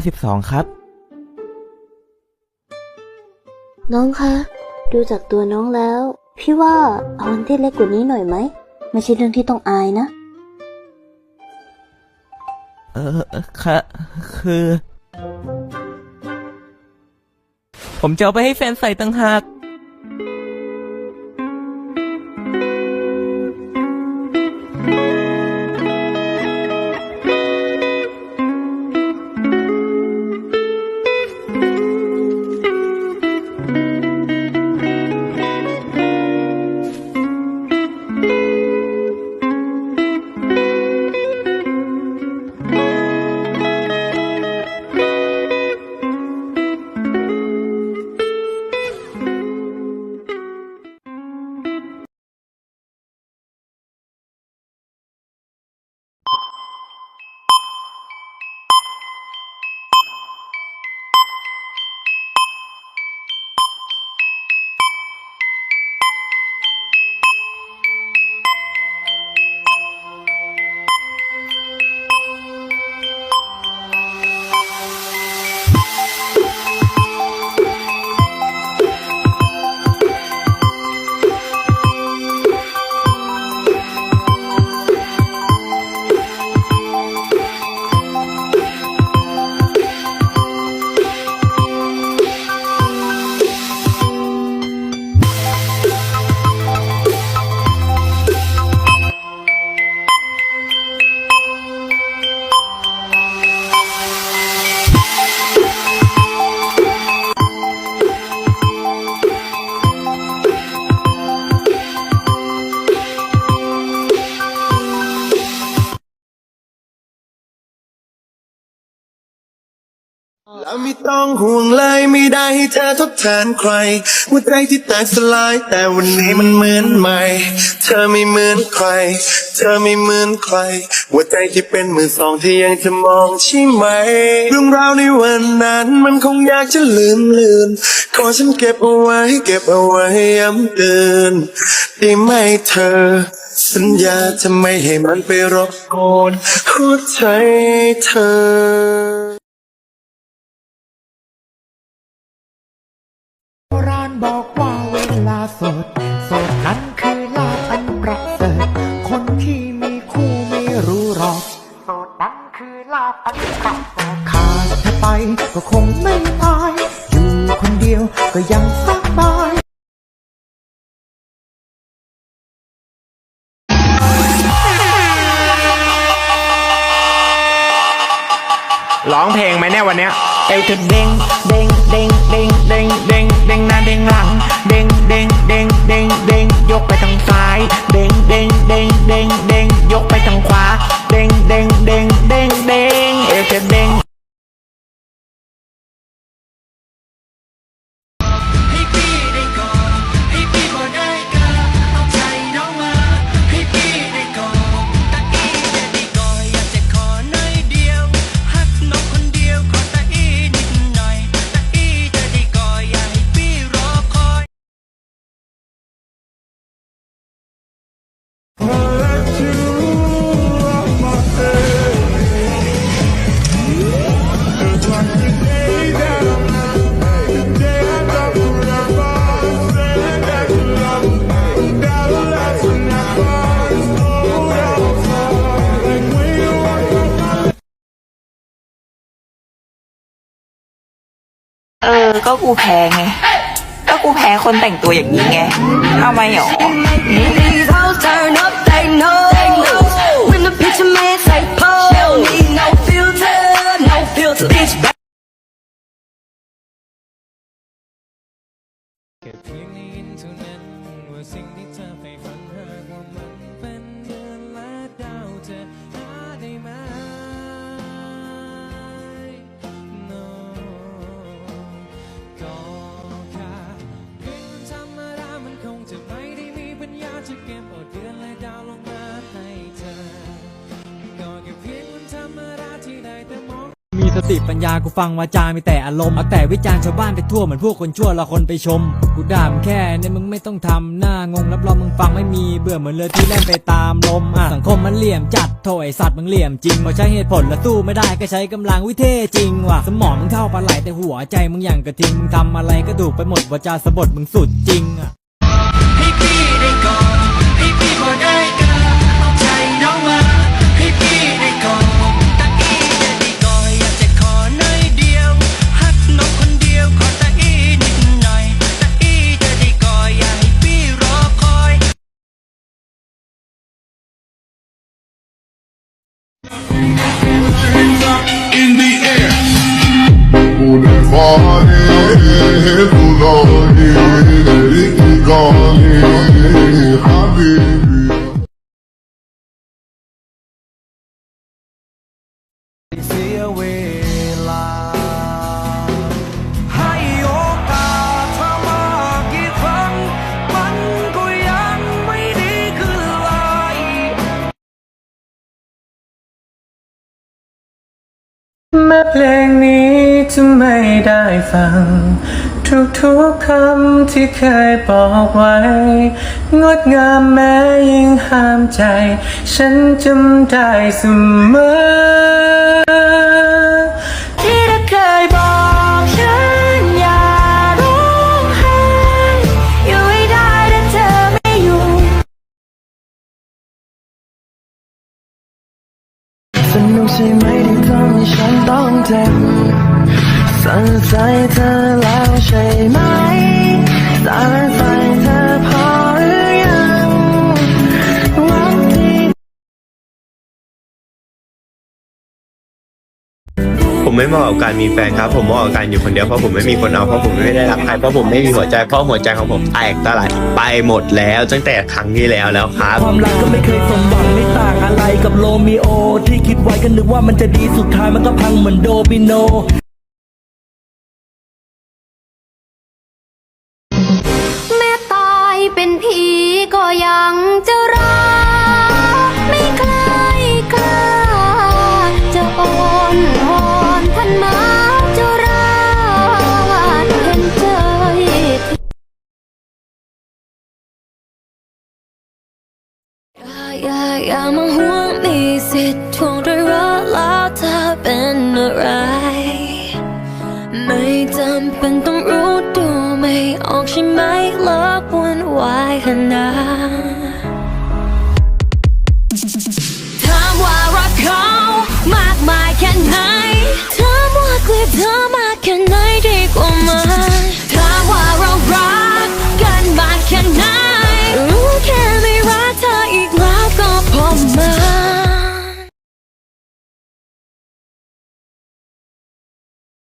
52ครับ น้องคะ ดูจากตัวน้องแล้ว พี่ว่าเอาวันที่เล็กกว่านี้หน่อยไหม ไม่ใช่เรื่องที่ต้องอายนะ เออค่ะคือ ผมจะเอาไปให้แฟนใส่ตั้งหาก แล้วไม่ต้องห่วงเลยไม่ได้ให้เธอทดแทนใครหัวใจที่แตกสลาย แต่วันนี้มันเหมือนใหม่ เธอไม่เหมือนใคร เธอไม่เหมือนใครหัวใจที่เป็นมือสองที่ยังจะมองใช่ไหม เรื่องราวในวันนั้นมันคงอยากจะลืมลืนขอฉันเก็บเอาไว้ เก็บเอาไว้ย้ำเตือนได้ไหมเธอ สัญญาจะไม่ให้มันไปรบกวนหัวใจเธอ คงไม่ตาย อยู่คนเดียวก็ยังสบายร้องเพลงไหมเนี่ยวันเนี้ย เอวจะเด้งเด้งเด้ง ออก็กูแพ้ไง ก็กูแพ้คนแต่งตัวอย่างนี้ไงทำไมหรอ ติปัญญากูฟังวาจามีแต่อารมณ์เอาแต่วิจารณ์ชาวบ้านไปทั่วเหมือนพวกคนชั่วเราคนไปชม กูด่ามึงแค่เนี่ยมึงไม่ต้องทำหน้างงรับรองมึงฟังไม่มีเบื่อเหมือนเรือที่แล่นไปตามลมอะสังคมมันเหลี่ยมจัดโถไอสัตว์มึงเหลี่ยมจริงพอใช้เหตุผลแล้วสู้ไม่ได้ก็ใช้กำลังวิเทจริงว่ะสมองมึงเท่าปลาไหลแต่หัวใจมึงอย่างกระทิงมึงทำอะไรก็ถูกไปหมดวาจาสะบดมึงสุดจริงอะให้พี่ได้กอด เแม้เพลงนี้จะไม่ได้ฟัง ทุกๆคำที่เคยบอกไว้ งดงามแม้ยิ่งห้ามใจ ฉันจำได้เสมอ สนุกใช่ไหมที่ทำให้ฉันต้องเจ็บสั่นใจเธอแล้วใช่ไหมสาร ผมไม่เหมาะกับการมีแฟนครับ ผมเหมาะกับการอยู่คนเดียวเพราะผมไม่มีคนเอาเพราะผมไม่ได้รักใครเพราะผมไม่มีหัวใจเพราะหัวใจของผมแตกสลายไปหมดแล้วตั้งแต่ครั้งที่แล้วแล้วครับ ความรักก็ไม่เคยสมหวังไม่ต่างอะไรกับโรมิโอ ที่คิดไว้ก็นึกว่ามันจะดีสุดท้ายมันก็พังเหมือนโดมิโนแม้ตายเป็นผีก็ยังจะ ใช่ไหมโลกวุ่นวายขนาดถามว่ารักเขามากมายแค่ไหนถามว่าเกลียดเธอมากแค่ไหน